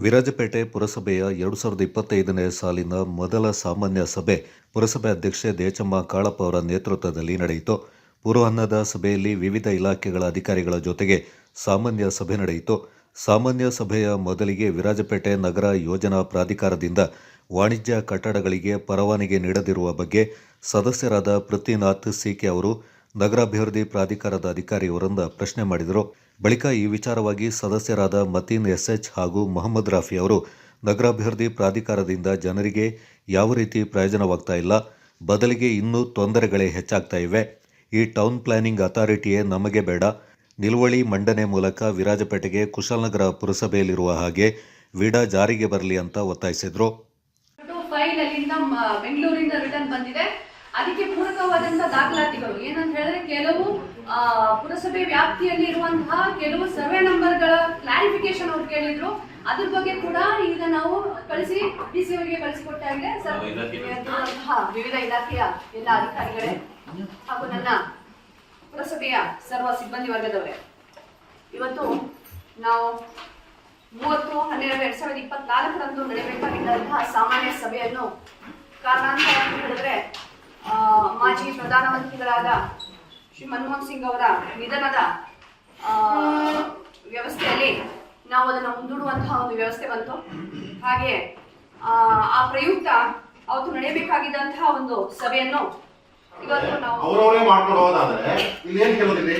ವಿರಾಜಪೇಟೆ ಪುರಸಭೆಯ ಎರಡು ಸಾವಿರದ ಇಪ್ಪತ್ತೈದನೇ ಸಾಲಿನ ಮೊದಲ ಸಾಮಾನ್ಯ ಸಭೆ ಪುರಸಭೆ ಅಧ್ಯಕ್ಷೆ ದೇಚಮ್ಮ ಕಾಳಪ್ಪ ಅವರ ನೇತೃತ್ವದಲ್ಲಿ ನಡೆಯಿತು. ಪೂರ್ವಾಹ್ನದ ಸಭೆಯಲ್ಲಿ ವಿವಿಧ ಇಲಾಖೆಗಳ ಅಧಿಕಾರಿಗಳ ಜೊತೆಗೆ ಸಾಮಾನ್ಯ ಸಭೆ ನಡೆಯಿತು. ಸಾಮಾನ್ಯ ಸಭೆಯ ಮೊದಲಿಗೆ ವಿರಾಜಪೇಟೆ ನಗರ ಯೋಜನಾ ಪ್ರಾಧಿಕಾರದಿಂದ ವಾಣಿಜ್ಯ ಕಟ್ಟಡಗಳಿಗೆ ಪರವಾನಗಿ ನೀಡದಿರುವ ಬಗ್ಗೆ ಸದಸ್ಯರಾದ ಪೃಥ್ವಿನಾಥ್ ಸಿಕೆ ಅವರು ನಗರಾಭಿವೃದ್ಧಿ ಪ್ರಾಧಿಕಾರದ ಅಧಿಕಾರಿಯವರಿಂದ ಪ್ರಶ್ನೆ ಮಾಡಿದರು. ಬಳಿಕ ಈ ವಿಚಾರವಾಗಿ ಸದಸ್ಯರಾದ ಮತೀನ್ ಎಸ್ಎಚ್ ಹಾಗೂ ಮೊಹಮ್ಮದ್ ರಾಫಿ ಅವರು ನಗರಾಭಿವೃದ್ಧಿ ಪ್ರಾಧಿಕಾರದಿಂದ ಜನರಿಗೆ ಯಾವ ರೀತಿ ಪ್ರಯೋಜನವಾಗ್ತಾ ಇಲ್ಲ, ಬದಲಿಗೆ ಇನ್ನೂ ತೊಂದರೆಗಳೇ ಹೆಚ್ಚಾಗ್ತಾ ಇವೆ, ಈ ಟೌನ್ ಪ್ಲಾನಿಂಗ್ ಅಥಾರಿಟಿಯೇ ನಮಗೆ ಬೇಡ, ನಿಲುವಳಿ ಮಂಡನೆ ಮೂಲಕ ವಿರಾಜಪೇಟೆಗೆ ಕುಶಾಲನಗರ ಪುರಸಭೆಯಲ್ಲಿರುವ ಹಾಗೆ ವಿಡಾ ಜಾರಿಗೆ ಬರಲಿ ಅಂತ ಒತ್ತಾಯಿಸಿದ್ರು. ಬೆಂಗಳೂರಿಂದ ರಿಟರ್ನ್ ಬಂದಿದೆ. ಅದಕ್ಕೆ ಪೂರಕವಾದಂತಹ ದಾಖಲಾತಿಗಳು. ಏನಂತ ಹೇಳಿದ್ರೆ, ಕೆಲವು ಪುರಸಭೆ ವ್ಯಾಪ್ತಿಯಲ್ಲಿ ಇರುವಂತಹ ಕೆಲವು ಸರ್ವೆ ನಂಬರ್ಗಳ ಕ್ಲಾರಿಫಿಕೇಶನ್ ಅವ್ರು ಕೇಳಿದ್ರು. ಅದ್ರ ಬಗ್ಗೆ ಕೂಡ ಈಗ ನಾವು ಕಳಿಸಿ ಡಿ ಸಿ ಅವರಿಗೆ ಕಳಿಸಿಕೊಟ್ಟಾಗಿದೆ ಸರ್ ವಿವಿಧ ಇಲಾಖೆಯ ಎಲ್ಲ ಅಧಿಕಾರಿಗಳೇ ಹಾಗೂ ನನ್ನ ಪುರಸಭೆಯ ಸರ್ವ ಸಿಬ್ಬಂದಿ ವರ್ಗದವರೇ. ಇವತ್ತು ನಾವು ಮೂವತ್ತು ಹನ್ನೆರಡು ಎರಡ್ ಸಾವಿರದ ಇಪ್ಪತ್ನಾಲ್ಕರಂದು ನಡೆಯಬೇಕಾಗಿದ್ದಂತಹ ಸಾಮಾನ್ಯ ಸಭೆಯನ್ನು ಕಾರಣಾಂತರವಾಗಿ ಹೇಳಿದ್ರೆ ಮಾಜಿ ಪ್ರಧಾನಮಂತ್ರಿಗಳಾದ ಶ್ರೀ ಮನಮೋಹನ್ ಸಿಂಗ್ ಅವರ ನಿಧನದ ಆ, ವ್ಯವಸ್ಥೆಯಲ್ಲಿ ನಾವು ಅದನ್ನು ಮುಂದೂಡುವಂತಹ ಒಂದು ವ್ಯವಸ್ಥೆ ಬಂತು. ಹಾಗೆ ಆ, ಪ್ರಯುಕ್ತ ಅವತ್ತು ನಡೆಯಬೇಕಾಗಿದ್ದಂತಹ ಒಂದು ಸಭೆಯನ್ನು ಇವತ್ತು ನಾವು ಅವರವರೇ ಮಾಡ್ಕೊಂಡು ಹೋದಾದ್ರೆ ಇಲ್ಲಿ ಏನ್ ಕೇಳೋದಿಲ್ಲಿ?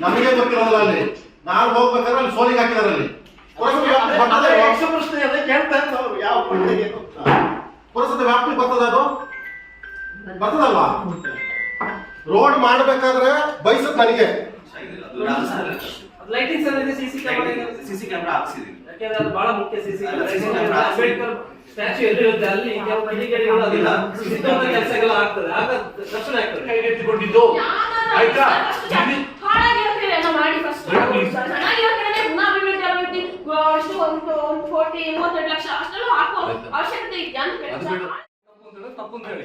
ನಮಗೆ ಗೊತ್ತಿರೋದಿಲ್ಲ ಅಲ್ಲಿ. ನಾನು ಹೋಗ್ಬೇಕಾದ್ರೆ ಅಲ್ಲಿ ಸೋಲಿಗೆ ಹಾಕಿದಾರಲ್ಲಿ. ಪ್ರಶ್ನೆ ಅದೇ. ಕೇಳ್ತಾ ಇರ್ತಾವೆ ಯಾವ. ಪುರಸಭೆ ವ್ಯಾಪ್ತಿ ಬರ್ತದೆ ಅದು? ಬರ್ತದಲ್ವಾ? ರೋಡ್ ಮಾಡಬೇಕಾದ್ರೆ ಬಯಸದ್ ನನಗೆ. ಸಿಸಿ ಕ್ಯಾಮೆರಾ ಸಿಸಿ ಕ್ಯಾಮೆರಾ ಹಾಕ್ಸಿದೀವಿ. ಯಾಕೆಂದ್ರೆ ಅದು ಬಹಳ ಮುಖ್ಯ ಸಿಸಿ ಕ್ಯಾಮೆರಾ ಅಂಬೇಡ್ಕರ್ ಸ್ಟ್ಯಾಚ್ಯೂ ಎಲ್ಲಿರುತ್ತೆ ಅಲ್ಲಿ ಕೆಲವು ಕಿಡಿಗೇಡಿಗಳು ಅದೆಲ್ಲ ಸಿದ್ಧವಾದ ಕೆಲಸಗಳು ಆಗ್ತದೆ. ಆಗ ರಕ್ಷಣೆ ಆಗ್ತದೆ. ಕೈಗೆತ್ತಿಕೊಂಡಿದ್ದು ಆಯ್ತಾ? ಅವಶ್ಯಕತೆ ಇದೆಯಾ ತಪ್ಪು ಅಂತ ಹೇಳಿ.